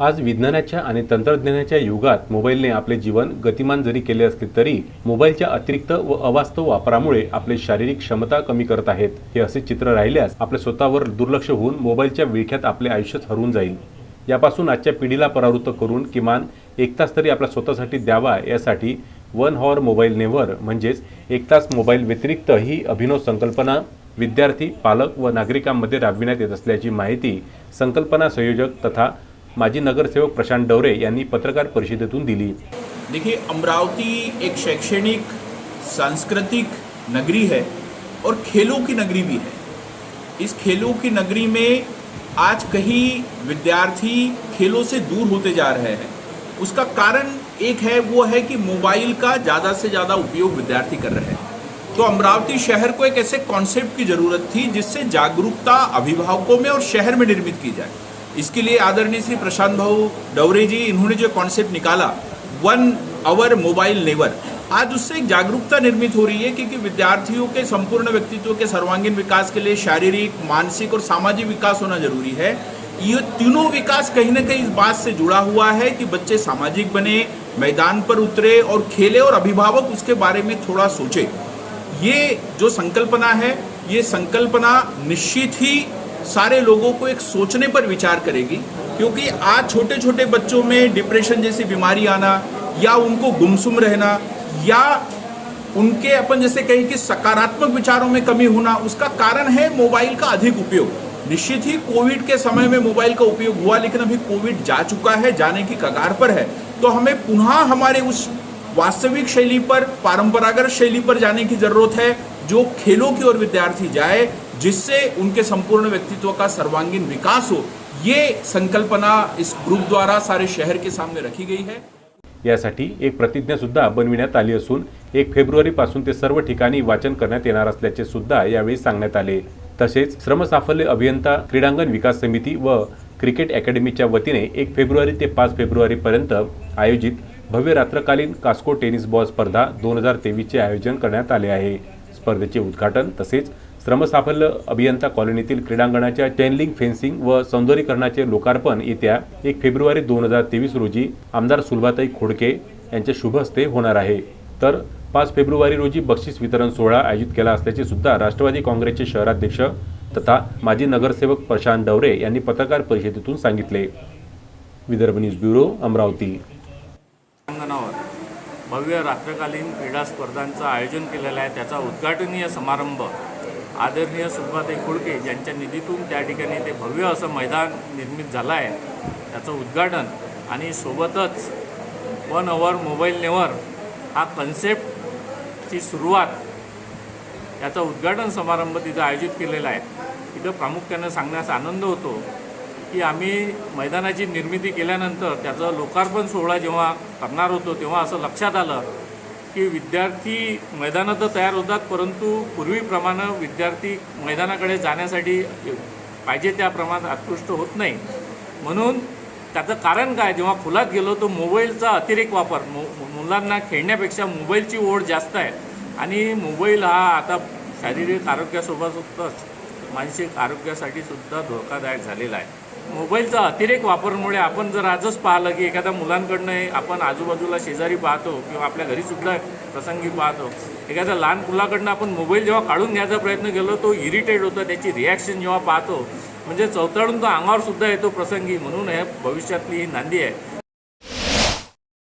आज विज्ञानाच्या आणि तंत्रज्ञानाच्या युगात मोबाईलने आपले जीवन गतिमान जरी केले असले तरी मोबाईलच्या अतिरिक्त व अवास्तव वापरामुळे आपले शारीरिक क्षमता कमी करत आहेत. हे असे चित्र राहिल्यास आपल्या स्वतःवर दुर्लक्ष होऊन मोबाईलच्या विळख्यात आपले आयुष्यच हरवून जाईल. यापासून आजच्या पिढीला परावृत्त करून किमान एक तास तरी आपल्या स्वतःसाठी द्यावा यासाठी वन हॉवर मोबाईल नेव्हर म्हणजेच एक तास मोबाईल व्यतिरिक्त ही अभिनव संकल्पना विद्यार्थी पालक व नागरिकांमध्ये राबविण्यात येत असल्याची माहिती संकल्पना संयोजक तथा माजी नगरसेवक प्रशांत डवरे यांनी पत्रकार परिषदेतून दिली. देखिए, अमरावती एक शैक्षणिक, सांस्कृतिक नगरी है और खेलों की नगरी भी है। इस खेलों की नगरी में आज कहीं विद्यार्थी खेलों से दूर होते जा रहे हैं। उसका कारण एक है, वो है कि मोबाइल का ज़्यादा से ज़्यादा उपयोग विद्यार्थी कर रहे हैं। तो अमरावती शहर को एक ऐसे कॉन्सेप्ट की ज़रूरत थी जिससे जागरूकता अभिभावकों में और शहर में निर्मित की जाए। इसके लिए आदरणीय श्री प्रशांत भाऊ डवरे जी, इन्होंने जो कॉन्सेप्ट निकाला वन आवर मोबाइल नेवर आज उससे एक जागरूकता निर्मित हो रही है क्योंकि विद्यार्थियों के, संपूर्ण व्यक्तित्व के सर्वांगीण विकास के लिए शारीरिक, मानसिक और सामाजिक विकास होना ज़रूरी है। ये तीनों विकास कहीं ना कहीं इस बात से जुड़ा हुआ है कि बच्चे सामाजिक बने, मैदान पर उतरे और खेले और अभिभावक उसके बारे में थोड़ा सोचे। ये जो संकल्पना है, ये संकल्पना निश्चित ही सारे लोगों को एक सोचने पर विचार करेगी, क्योंकि आज छोटे छोटे बच्चों में डिप्रेशन जैसी बीमारी आना, या उनको गुमसुम रहना, या उनके अपन जैसे कहें कि सकारात्मक विचारों में कमी होना, उसका कारण है मोबाइल का अधिक उपयोग। निश्चित ही कोविड के समय में मोबाइल का उपयोग हुआ, लेकिन अभी कोविड जा चुका है, जाने की कगार पर है। तो हमें पुनः हमारे उस वास्तविक शैली पर, परंपरागत शैली पर जाने की ज़रूरत है, जो खेलों की ओर विद्यार्थी जाए जिससे उनके संपूर्ण व्यक्तित्व का सर्वांगीण विकास हो ये संकल्पना इस ग्रुप द्वारा सारे शहर के सामने रखी गई है। यासाठी एक प्रतिज्ञा सुद्धा बनविण्यात आली असून एक फेब्रुवारीपासून ते सर्व ठिकाणी वाचन करण्यात येणार असल्याचे सुद्धा यावेळी सांगण्यात आले. तसेच श्रमसाफल्य अभियंता क्रीडांगण विकास समिती व क्रिकेट अकॅडमीच्या वतीने एक फेब्रुवारी ते पाच फेब्रुवारीपर्यंत आयोजित भव्य रात्रकालीन कास्को टेनिस बॉल स्पर्धा दोन हजार तेवीसचे आयोजन करण्यात आले आहे. स्पर्धेचे उद्घाटन तसेच श्रमसाफल्य अभियंता कॉलनीतील क्रीडांगणाच्या चेनलिंग फेन्सिंग व सौंदर्यीकरणाचे लोकार्पण येत्या एक फेब्रुवारी दोन हजार तेवीस रोजी आमदार सुलभाताई खोडके यांच्या शुभ हस्ते होणार आहे. तर पाच फेब्रुवारी रोजी बक्षीस वितरण सोहळा आयोजित केला असल्याचे सुद्धा राष्ट्रवादी काँग्रेसचे शहराध्यक्ष तथा माजी नगरसेवक प्रशांत डवरे यांनी पत्रकार परिषदेतून सांगितले. Vidarbha news bureau Amravati. भव्य रात्रकालीन क्रीडा स्पर्धांचं आयोजन केलेलं आहे. त्याचा उद्घाटनीय समारंभ आदरणीय सुभाताई खुळके यांच्या निधीतून त्या ठिकाणी ते भव्य असं मैदान निर्मित झालं आहे. त्याचं उद्घाटन आणि सोबतच वन अवर मोबाईल नेवर हा कन्सेप्टची सुरुवात याचा उद्घाटन समारंभ तिथं आयोजित केलेला आहे. तिथं प्रामुख्यानं सांगण्यास आनंद होतो की आम्ही मैदानाची निर्मिती केल्यानंतर त्याचं लोकार्पण सोहळा जेव्हा करणार होतो तेव्हा असं लक्षात आलं की विद्यार्थी मैदानात तर तयार होतात परंतु पूर्वीप्रमाणे विद्यार्थी मैदानाकडे जाण्यासाठी पाहिजे त्या प्रमाणात आकृष्ट होत नाही. म्हणून त्याचं कारण काय? जेव्हा खुलात गेलो तो मोबाईलचा अतिरेक वापर मु मुलांना खेळण्यापेक्षा मोबाईलची ओढ जास्त आहे. आणि मोबाईल हा आता शारीरिक आरोग्यासोबतच मानसिक आरोग्यासाठी सुद्धा धोकादायक झालेला आहे. मोबाईलचा अतिरेक वापरमुळे आपण जर आजच पाहिलं की एखाद्या मुलांकडनं आपण आजूबाजूला शेजारी पाहतो किंवा आपल्या घरीसुद्धा प्रसंगी पाहतो. एखाद्या लहान मुलाकडनं आपण मोबाईल जेव्हा काढून घ्यायचा प्रयत्न केलो तो इरिटेट होतो त्याची रिॲक्शन जेव्हा पाहतो. म्हणजे चवताळून तो अंगावरसुद्धा येतो प्रसंगी. म्हणून हे भविष्यातली ही नांदी आहे.